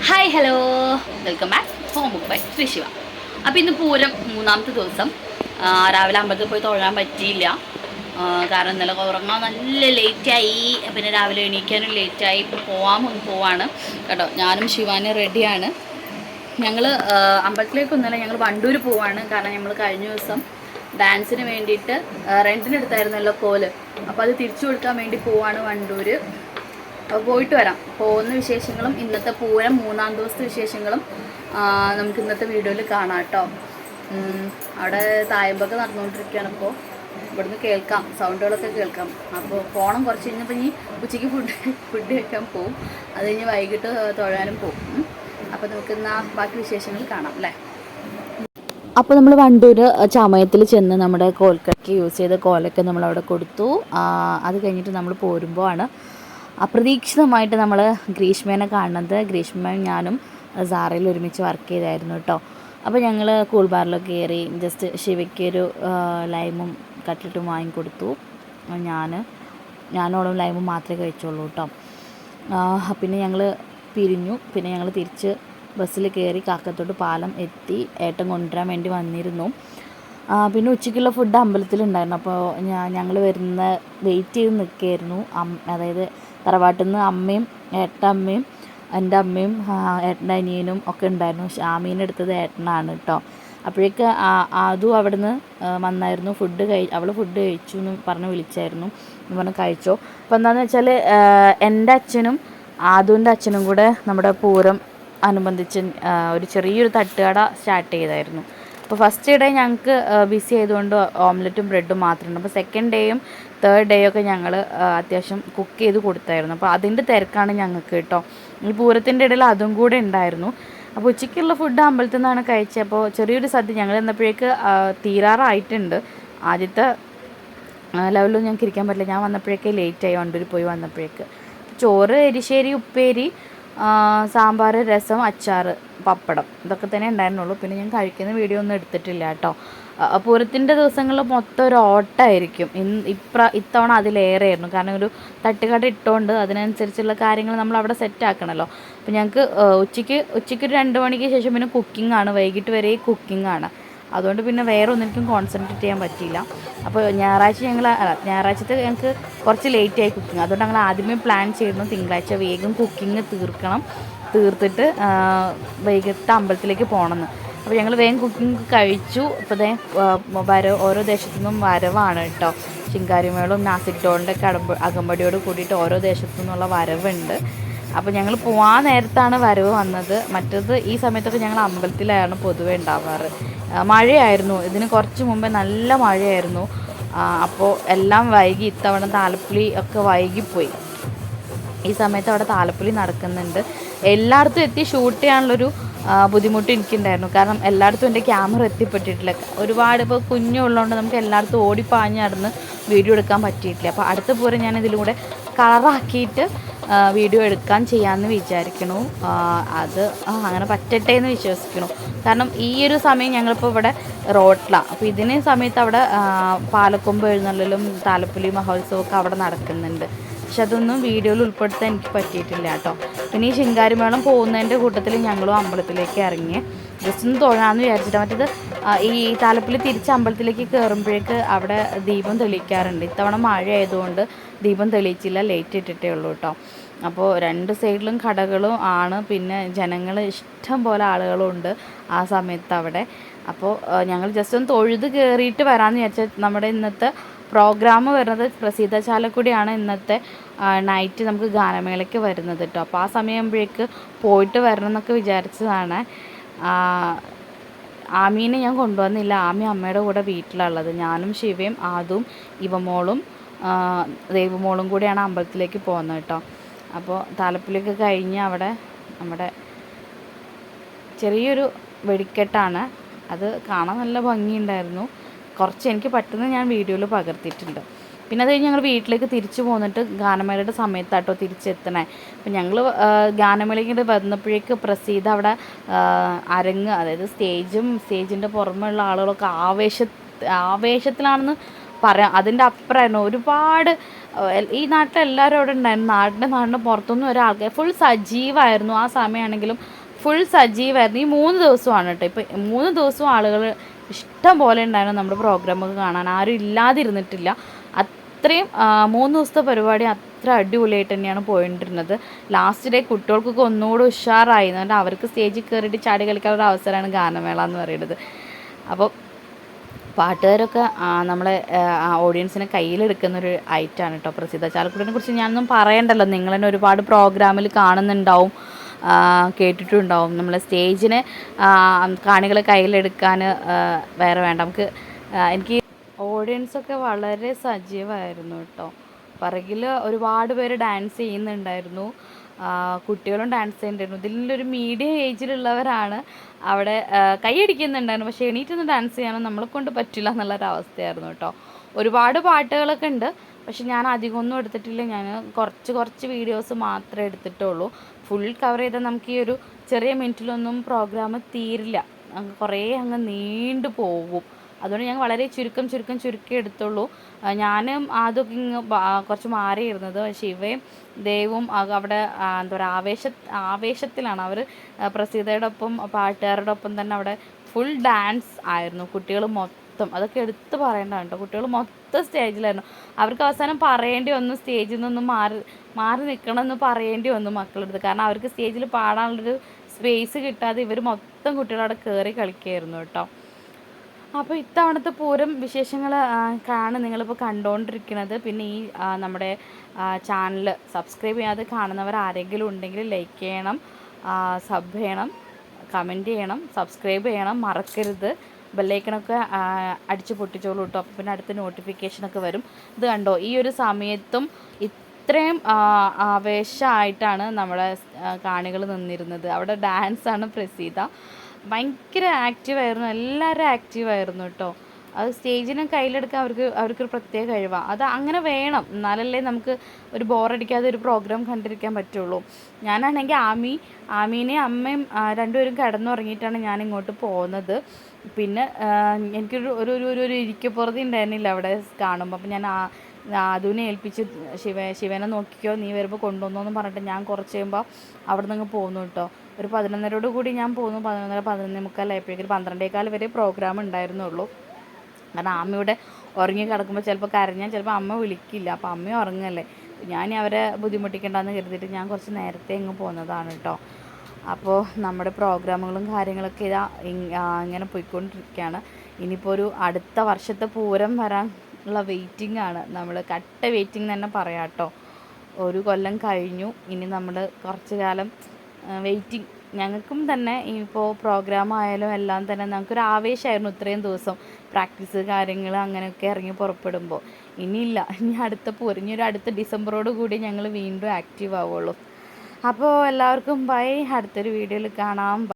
Hi hello welcome back home book by Shri Shiva അപ്പോൾ ഇന്ന് പൂരം മൂന്നാമത്തെ ദിവസം. രാവിലെ അമ്പലത്തിൽ പോയി തൊഴാൻ പറ്റിയില്ല. കാരണം ഇന്നലെ ഉറങ്ങാൻ നല്ല ലേറ്റായി പിന്നെ രാവിലെ എണീക്കാനും ലേറ്റായി ഇപ്പോൾ പോവാൻ പോവാണ്. കേട്ടോ ഞാനും ശിവാനും റെഡിയാണ് ഞങ്ങൾ അമ്പലത്തിലേക്കൊന്നുമല്ല ഞങ്ങൾ വണ്ടൂർ പോവാണ്. കാരണം നമ്മൾ കഴിഞ്ഞ ദിവസം ഡാൻസിന് വേണ്ടിയിട്ട് റെന്റിനെടുത്തായിരുന്നല്ലോ കോൽ. അപ്പോൾ അത് തിരിച്ചു കൊടുക്കാൻ വേണ്ടി പോവാണ് അപ്പോൾ പോയിട്ട് വരാം. പോകുന്ന വിശേഷങ്ങളും ഇന്നത്തെ പൂരം മൂന്നാം ദിവസത്തെ വിശേഷങ്ങളും നമുക്ക് ഇന്നത്തെ വീഡിയോയിൽ കാണാം കേട്ടോ. അവിടെ തായമ്പൊക്കെ നടന്നുകൊണ്ടിരിക്കുകയാണ് ഇപ്പോൾ ഇവിടുന്ന് കേൾക്കാം സൗണ്ടുകളൊക്കെ കേൾക്കാം. അപ്പോൾ പോകണം കുറച്ച് കഴിഞ്ഞപ്പോൾ ഇനി ഉച്ചയ്ക്ക് ഫുഡ് ഫുഡ് കഴിക്കാൻ പോവും. അത് കഴിഞ്ഞ് വൈകിട്ട് തൊഴാനും പോവും. അപ്പോൾ നമുക്ക് ഇന്ന് ബാക്കി വിശേഷങ്ങൾ കാണാം അല്ലേ? അപ്പോൾ നമ്മൾ വണ്ടൂർ ചമയത്തിൽ ചെന്ന് നമ്മുടെ കോൽക്കൊക്കെ യൂസ് ചെയ്ത കോലൊക്കെ നമ്മൾ അവിടെ കൊടുത്തു അത് കഴിഞ്ഞിട്ട് നമ്മൾ പോരുമ്പോൾ ആണ് അപ്രതീക്ഷിതമായിട്ട് നമ്മൾ ഗ്രീഷ്മേനെ കാണുന്നത്. ഗ്രീഷ്മയും ഞാനും സാറയിൽ ഒരുമിച്ച് വർക്ക് ചെയ്തായിരുന്നു കേട്ടോ അപ്പോൾ ഞങ്ങൾ കൂൾ ബാറിലൊക്കെ കയറി ജസ്റ്റ് ശിവയ്ക്ക് ഒരു ലൈമും കട്ട്ലറ്റും വാങ്ങിക്കൊടുത്തു. ഞാൻ ഞാനോളം ലൈമും മാത്രമേ കഴിച്ചുള്ളൂ കേട്ടോ പിന്നെ ഞങ്ങൾ പിരിഞ്ഞു. പിന്നെ ഞങ്ങൾ തിരിച്ച് ബസ്സിൽ കയറി കാക്കത്തോട്ട് പാലം എത്തി. ഏട്ടൻ കൊണ്ടുവരാൻ വേണ്ടി വന്നിരുന്നു. പിന്നെ ഉച്ചയ്ക്കുള്ള ഫുഡ് അമ്പലത്തിലുണ്ടായിരുന്നു. അപ്പോൾ ഞാൻ ഞങ്ങൾ വരുന്ന വെയിറ്റ് ചെയ്ത് നിൽക്കുകയായിരുന്നു അതായത് തറവാട്ടിൽ നിന്ന് അമ്മയും ഏട്ടമ്മയും എന്റെ അമ്മയും ആ, ഏട്ടന്റെ അനിയനും ഒക്കെ ഉണ്ടായിരുന്നു. ഷാമീനെ എടുത്തത് ഏട്ടനാണ് കേട്ടോ അപ്പോഴേക്ക് ആ- അതും അവിടുന്ന് വന്നായിരുന്നു. ഫുഡ് കഴി അവൾ ഫുഡ് കഴിച്ചു എന്ന് പറഞ്ഞ് വിളിച്ചായിരുന്നു. എന്ന് പറഞ്ഞ് കഴിച്ചോ. അപ്പോൾ എന്താണെന്ന് വെച്ചാൽ എന്റെ അച്ഛനും ആദുവിന്റെ അച്ഛനും കൂടെ നമ്മുടെ പൂരം അനുബന്ധിച്ച് ഒരു ചെറിയൊരു തട്ടുകട സ്റ്റാർട്ട് ചെയ്തായിരുന്നു. അപ്പോൾ ഫസ്റ്റ് ഡേ ഞങ്ങൾക്ക് ബിസി ആയതുകൊണ്ട് ഓംലെറ്റും ബ്രെഡും മാത്രമുണ്ട്. അപ്പോൾ സെക്കൻഡ് ഡേയും തേർഡ് ഡേയും ഒക്കെ ഞങ്ങൾ അത്യാവശ്യം കുക്ക് ചെയ്ത് കൊടുത്തായിരുന്നു. അപ്പോൾ അതിന്റെ തിരക്കാണ് ഞങ്ങൾക്ക് കേട്ടോ. ഈ പൂരത്തിന്റെ ഇടയിൽ അതും കൂടെ ഉണ്ടായിരുന്നു. അപ്പോൾ ഉച്ചയ്ക്കുള്ള ഫുഡ് അമ്പലത്തിൽ നിന്നാണ് കഴിച്ചത്. അപ്പോൾ ചെറിയൊരു സദ്യ ഞങ്ങൾ എന്നപ്പോഴേക്ക് തീരാറായിട്ടുണ്ട്. ആദ്യത്തെ ലെവലിലും ഞങ്ങൾക്ക് ഇരിക്കാൻ പറ്റില്ല. ഞാൻ വന്നപ്പോഴേക്കേ ലേറ്റായി വണ്ടൂർ പോയി വന്നപ്പോഴേക്ക്. ചോറ് എരിശ്ശേരി ഉപ്പേരി സാമ്പാർ രസം അച്ചാർ പപ്പടം ഇതൊക്കെ തന്നെ ഉണ്ടായിരുന്നുള്ളൂ. പിന്നെ ഞാൻ കഴിക്കുന്ന വീഡിയോ ഒന്നും എടുത്തിട്ടില്ല കേട്ടോ. പൂരത്തിന്റെ ദിവസങ്ങളിൽ മൊത്തം ഒരു ഓട്ടമായിരിക്കും. ഇന്ന് ഇപ്ര ഇത്തവണ അതിലേറെ ആയിരുന്നു കാരണം ഒരു തട്ടുകട ഇട്ടുകൊണ്ട് അതിനനുസരിച്ചുള്ള കാര്യങ്ങൾ നമ്മൾ അവിടെ സെറ്റ് ആക്കണമല്ലോ അപ്പോൾ ഞങ്ങൾക്ക് ഉച്ചയ്ക്ക് ഉച്ചയ്ക്ക് ഒരു രണ്ട് മണിക്ക് ശേഷം പിന്നെ കുക്കിംഗ് ആണ്. വൈകിട്ട് വരെ കുക്കിംഗ് ആണ്. അതുകൊണ്ട് പിന്നെ വേറെ ഒന്നും എനിക്കും കോൺസെൻട്രേറ്റ് ചെയ്യാൻ പറ്റിയില്ല. അപ്പോൾ ഞായറാഴ്ച ഞങ്ങൾ അല്ല ഞായറാഴ്ചത്തെ ഞങ്ങൾക്ക് കുറച്ച് ലേറ്റായി കുക്കിംഗ് അതുകൊണ്ട് ഞങ്ങൾ ആദ്യമേ പ്ലാൻ ചെയ്തിരുന്നു തിങ്കളാഴ്ച വേഗം കുക്കിംഗ് തീർക്കണം. തീർത്തിട്ട് വൈകിട്ട് അമ്പലത്തിലേക്ക് പോകണമെന്ന് അപ്പോൾ ഞങ്ങൾ വേഗം കുക്കിംഗ് കഴിച്ചു. അപ്പോൾ ദേ വര ഓരോ ദേശത്തു നിന്നും വരവാണ് കേട്ടോ ചിങ്കാരിമേളും നാസിക് ഡോളിന്റെ കടമ്പ അകമ്പടിയോട് കൂടിയിട്ട് ഓരോ ദേശത്തു നിന്നുള്ള വരവുണ്ട്. അപ്പോൾ ഞങ്ങൾ പോവാൻ നേരത്താണ് വരവ് വന്നത്. മറ്റത് ഈ സമയത്തൊക്കെ ഞങ്ങൾ അമ്പലത്തിലായിരുന്നു പൊതുവേ ഉണ്ടാവാറ്. മഴയായിരുന്നു. ഇതിന് കുറച്ച് മുമ്പേ നല്ല മഴയായിരുന്നു. അപ്പോൾ എല്ലാം വൈകി ഇത്തവണ താലപ്പൊലി ഒക്കെ വൈകിപ്പോയി. ഈ സമയത്ത് അവിടെ താലപ്പൊലി നടക്കുന്നുണ്ട്. എല്ലായിടത്തും എത്തി ഷൂട്ട് ചെയ്യാനുള്ളൊരു ബുദ്ധിമുട്ട് എനിക്കുണ്ടായിരുന്നു. കാരണം എല്ലായിടത്തും എന്റെ ക്യാമറ എത്തിപ്പെട്ടിട്ടില്ല. ഒരുപാട് ഇപ്പോൾ കുഞ്ഞുള്ളതുകൊണ്ട് നമുക്ക് എല്ലായിടത്തും ഓടിപ്പാഞ്ഞ് നടന്ന് വീഡിയോ എടുക്കാൻ പറ്റിയിട്ടില്ല. അപ്പോൾ അടുത്ത പൂരം ഞാൻ ഇതിലൂടെ കളറാക്കിയിട്ട് വീഡിയോ എടുക്കാൻ ചെയ്യാമെന്ന് വിചാരിക്കണു. അത് അങ്ങനെ പറ്റട്ടെ എന്ന് വിശ്വസിക്കണു. കാരണം ഈ ഒരു സമയം ഞങ്ങളിപ്പോൾ ഇവിടെ റോട്ടിലാണ് അപ്പോൾ ഇതിന് സമയത്ത് അവിടെ പാലക്കൊമ്പ് എഴുന്നള്ളിലും താലപ്പൊലി മഹോത്സവമൊക്കെ അവിടെ നടക്കുന്നുണ്ട്. പക്ഷെ അതൊന്നും വീഡിയോയിൽ ഉൾപ്പെടുത്താൻ എനിക്ക് പറ്റിയിട്ടില്ല കേട്ടോ. പിന്നെ ഈ ശിങ്കാരിമേളം പോകുന്നതിന്റെ കൂട്ടത്തിൽ ഞങ്ങളും അമ്പലത്തിലേക്ക് ഇറങ്ങി. ജസ്റ്റ് ഒന്ന് തൊഴാമെന്ന് വിചാരിച്ചിട്ട്. മറ്റേത് ഈ താലപ്പിൽ തിരിച്ച് അമ്പലത്തിലേക്ക് കയറുമ്പോഴേക്ക് അവിടെ ദീപം തെളിയിക്കാറുണ്ട്. ഇത്തവണ മഴ ആയതുകൊണ്ട് ദീപം തെളിയിച്ചില്ല ലേറ്റ് ഇട്ടിട്ടേ ഉള്ളൂ കേട്ടോ അപ്പോൾ രണ്ട് സൈഡിലും കടകളും ആണ് പിന്നെ ജനങ്ങൾ ഇഷ്ടം പോലെ ആളുകളുണ്ട് ആ സമയത്ത് അവിടെ. അപ്പോൾ ഞങ്ങൾ ജസ്റ്റ് ഒന്ന് തൊഴുത് കയറിയിട്ട് വരാമെന്ന് വിചാരിച്ചാൽ നമ്മുടെ ഇന്നത്തെ പ്രോഗ്രാം വരുന്നത് പ്രസീത ചാലക്കുടിയാണ് ഇന്നത്തെ നൈറ്റ് നമുക്ക് ഗാനമേളയ്ക്ക് വരുന്നത് കേട്ടോ അപ്പോൾ ആ സമയമാകുമ്പോഴേക്ക് പോയിട്ട് വരണം എന്നൊക്കെ വിചാരിച്ചതാണ്. ആമീനെ ഞാൻ കൊണ്ടുവന്നില്ല. ആമി അമ്മയുടെ കൂടെ വീട്ടിലുള്ളത്. ഞാനും ശിവയും ആദും ഇവമോളും ദൈവമോളും കൂടിയാണ് അമ്പലത്തിലേക്ക് പോകുന്നത് കേട്ടോ. അപ്പോൾ താലപ്പൊലിയൊക്കെ കഴിഞ്ഞ് അവിടെ നമ്മുടെ ചെറിയൊരു വെടിക്കെട്ടാണ്. അത് കാണാൻ നല്ല ഭംഗിയുണ്ടായിരുന്നു. കുറച്ച് എനിക്ക് പറ്റുന്ന ഞാൻ വീഡിയോയിൽ പകർത്തിയിട്ടുണ്ട്. പിന്നെ അത് കഴിഞ്ഞ് ഞങ്ങൾ വീട്ടിലേക്ക് തിരിച്ചു പോന്നിട്ട് ഗാനമേളയുടെ സമയത്താട്ടോ തിരിച്ചെത്തണേ. അപ്പം ഞങ്ങൾ ഗാനമേളയ്ക്ക് വന്നപ്പോഴേക്ക് പ്രസീത അവിടെ അരങ്ങ് അതായത് സ്റ്റേജും സ്റ്റേജിന്റെ പുറമെയുള്ള ആളുകളൊക്കെ ആവേശ ആവേശത്തിലാണെന്ന് പറയാം. അതിന്റെ അപ്പുറമായിരുന്നു. ഒരുപാട് ഈ നാട്ടിൽ എല്ലാവരും അവിടെ ഉണ്ടായിരുന്നു. നാടിന്റെ നാടിന്റെ പുറത്തുനിന്ന് ഒരാൾക്ക് ഫുൾ സജീവായിരുന്നു. ആ സമയമാണെങ്കിലും ഫുൾ സജീവായിരുന്നു. ഈ മൂന്ന് ദിവസമാണ് കേട്ടോ. ഇപ്പം മൂന്ന് ദിവസവും ആളുകൾ ഇഷ്ടം പോലെ ഉണ്ടായിരുന്നു നമ്മുടെ പ്രോഗ്രാമൊക്കെ കാണാൻ. ആരും ഇല്ലാതിരുന്നിട്ടില്ല. അത്രയും മൂന്ന് ദിവസത്തെ പരിപാടി അത്ര അടിപൊളിയായിട്ട് തന്നെയാണ് പോയിട്ടിരുന്നത് ലാസ്റ്റ് ഡേ കുട്ടികൾക്കൊക്കെ ഒന്നുകൂടെ ഉഷാറായി. എന്നിട്ട് അവർക്ക് സ്റ്റേജിൽ കയറിയിട്ട് ചാടി കളിക്കാനുള്ള അവസരമാണ് ഗാനമേള എന്ന് പറയുന്നത്. അപ്പോൾ പാട്ടുകാരൊക്കെ നമ്മളെ ഓഡിയൻസിനെ കയ്യിലെടുക്കുന്ന ഒരു ഐറ്റാണ് കേട്ടോ പ്രസിദ്ധ. ചാലക്കുടിനെ കുറിച്ച് ഞാനൊന്നും പറയണ്ടല്ലോ. നിങ്ങൾ തന്നെ ഒരുപാട് പ്രോഗ്രാമിൽ കാണുന്നുണ്ടാവും. കേട്ടിട്ടുണ്ടാവും. നമ്മളെ സ്റ്റേജിനെ കാണികളെ കയ്യിലെടുക്കാൻ വേറെ വേണ്ട. നമുക്ക് എനിക്ക് ഓഡിയൻസൊക്കെ വളരെ സജീവമായിരുന്നു കേട്ടോ. പിറകിൽ ഒരുപാട് പേര് ഡാൻസ് ചെയ്യുന്നുണ്ടായിരുന്നു. കുട്ടികളും ഡാൻസ് ചെയ്യുന്നുണ്ടായിരുന്നു. ഇതിലൊരു മീഡിയം ഏജിലുള്ളവരാണ് അവിടെ കൈയടിക്കുന്നുണ്ടായിരുന്നു പക്ഷേ എണീറ്റൊന്ന് ഡാൻസ് ചെയ്യാനോ നമ്മളെ കൊണ്ട് പറ്റില്ല എന്നുള്ളൊരവസ്ഥയായിരുന്നു കേട്ടോ. ഒരുപാട് പാട്ടുകളൊക്കെ ഉണ്ട്. പക്ഷെ ഞാൻ അധികമൊന്നും എടുത്തിട്ടില്ല. ഞാൻ കുറച്ച് കുറച്ച് വീഡിയോസ് മാത്രമേ എടുത്തിട്ടുള്ളൂ. ഫുൾ കവർ ചെയ്താൽ നമുക്ക് ഈ ഒരു ചെറിയ മിനിറ്റിലൊന്നും പ്രോഗ്രാം തീരില്ല. കുറേ അങ്ങ് നീണ്ടു പോകും അതുകൊണ്ട് ഞാൻ വളരെ ചുരുക്കം ചുരുക്കം ചുരുക്കി എടുത്തുള്ളൂ. ഞാനും ആദ്യമൊക്കെ ഇങ്ങ് കുറച്ച് മാറിയിരുന്നത്. പക്ഷേ ദേവും ദൈവവും അവിടെ എന്താ പറയുക ആവേശ ആവേശത്തിലാണ് അവർ പ്രസീതയുടെ ഒപ്പം പാട്ടുകാരുടെ ഒപ്പം തന്നെ അവിടെ ഫുൾ ഡാൻസ് ആയിരുന്നു. കുട്ടികൾ മൊത്തം അതൊക്കെ എടുത്തു പറയേണ്ടതാണ് കേട്ടോ. കുട്ടികൾ മൊത്തം സ്റ്റേജിലായിരുന്നു. അവർക്ക് അവസാനം പറയേണ്ടി വന്നു സ്റ്റേജിൽ നിന്നൊന്നും മാറി മാറി നിൽക്കണമെന്ന് പറയേണ്ടി വന്നു മക്കളെടുത്ത് കാരണം അവർക്ക് സ്റ്റേജിൽ പാടാനുള്ളൊരു സ്പേസ് കിട്ടാതെ ഇവർ മൊത്തം കുട്ടികളവിടെ കയറി കളിക്കുകയായിരുന്നു കേട്ടോ. അപ്പോൾ ഇത്തവണത്തെ പൂരം വിശേഷങ്ങൾ ആണ് നിങ്ങളിപ്പോൾ കണ്ടുകൊണ്ടിരിക്കുന്നത് പിന്നെ ഈ നമ്മുടെ ചാനൽ സബ്സ്ക്രൈബ് ചെയ്യാതെ കാണുന്നവർ ആരെങ്കിലും ഉണ്ടെങ്കിൽ ലൈക്ക് ചെയ്യണം സബ് ചെയ്യണം കമന്റ് ചെയ്യണം സബ്സ്ക്രൈബ് ചെയ്യണം മറക്കരുത്. ബെല്ലൈക്കണൊക്കെ അടിച്ച് പൊട്ടിച്ചോളൂ കേട്ടോ അപ്പോൾ പിന്നെ അടുത്ത നോട്ടിഫിക്കേഷനൊക്കെ വരും. ഇത് കണ്ടോ? ഈ ഒരു സമയത്തും ഇത്രയും ആവേശമായിട്ടാണ് നമ്മളെ കാണികൾ നിന്നിരുന്നത്. അവിടെ ഡാൻസാണ് പ്രസീത. ഭയങ്കര ആക്റ്റീവായിരുന്നു എല്ലാവരും ആക്റ്റീവായിരുന്നു കേട്ടോ അത് സ്റ്റേജിനെ കയ്യിലെടുക്കാൻ അവർക്ക് അവർക്കൊരു പ്രത്യേക കഴിവാണ് അത് അങ്ങനെ വേണം. എന്നാലല്ലേ നമുക്ക് ഒരു ബോറടിക്കാതെ ഒരു പ്രോഗ്രാം കണ്ടിരിക്കാൻ പറ്റുള്ളൂ. ഞാനാണെങ്കിൽ ആമി ആമീനെ അമ്മയും രണ്ടുപേരും കിടന്നുറങ്ങിയിട്ടാണ് ഞാൻ ഇങ്ങോട്ട് പോകുന്നത്. പിന്നെ എനിക്കൊരു ഒരു ഒരു ഒരു ഒരു ഇരിക്കപ്പുറതി ഉണ്ടായിരുന്നില്ല അവിടെ കാണുമ്പോൾ അപ്പം ഞാൻ അതുവിനെ ഏൽപ്പിച്ച് ശിവ ശിവനെ നോക്കിക്കോ നീ വരുമ്പോൾ കൊണ്ടുവന്നോന്ന് പറഞ്ഞിട്ട് ഞാൻ കുറച്ച് കഴിയുമ്പോൾ അവിടെ നിന്ന് പോന്നു കേട്ടോ. ഒരു പതിനൊന്നരയോട് കൂടി ഞാൻ പോന്നു. പതിനൊന്നര പതിനൊന്നേ മുക്കാലായപ്പോഴേക്കും പന്ത്രണ്ടേക്കാൾ വരെ പ്രോഗ്രാം ഉണ്ടായിരുന്നുള്ളൂ. കാരണം അമ്മയുടെ ഉറങ്ങി കിടക്കുമ്പോൾ ചിലപ്പോൾ കരഞ്ഞാൽ ചിലപ്പോൾ അമ്മ വിളിക്കില്ല. അപ്പോൾ അമ്മ ഉറങ്ങല്ലേ. ഞാൻ അവരെ ബുദ്ധിമുട്ടിക്കണ്ടെന്ന് കരുതിയിട്ട് ഞാൻ കുറച്ച് നേരത്തെ ഇങ്ങ് പോകുന്നതാണ് കേട്ടോ. അപ്പോൾ നമ്മുടെ പ്രോഗ്രാമുകളും കാര്യങ്ങളൊക്കെ ഇതാ ഇങ്ങനെ പോയിക്കൊണ്ടിരിക്കുകയാണ്. ഇനിയിപ്പോൾ ഒരു അടുത്ത വർഷത്തെ പൂരം വരാൻ ഉള്ള വെയിറ്റിംഗ് ആണ്. നമ്മൾ കട്ട വെയിറ്റിംഗ് തന്നെ പറയാം കേട്ടോ ഒരു കൊല്ലം കഴിഞ്ഞു. ഇനി നമ്മൾ കുറച്ച് കാലം വെയിറ്റിംഗ് ഞങ്ങൾക്കും തന്നെ ഇപ്പോൾ പ്രോഗ്രാം ആയാലും എല്ലാം തന്നെ ഞങ്ങൾക്കൊരു ആവേശമായിരുന്നു ഇത്രയും ദിവസം. പ്രാക്ടീസ് കാര്യങ്ങൾ അങ്ങനെയൊക്കെ ഇറങ്ങി പുറപ്പെടുമ്പോൾ ഇനിയില്ല. ഇനി അടുത്ത പോരും ഇനി ഒരു അടുത്ത ഡിസംബറോട് കൂടി ഞങ്ങൾ വീണ്ടും ആക്റ്റീവ് ആവുള്ളൂ. അപ്പോൾ എല്ലാവർക്കും ബൈ അടുത്തൊരു വീഡിയോയിൽ കാണാം.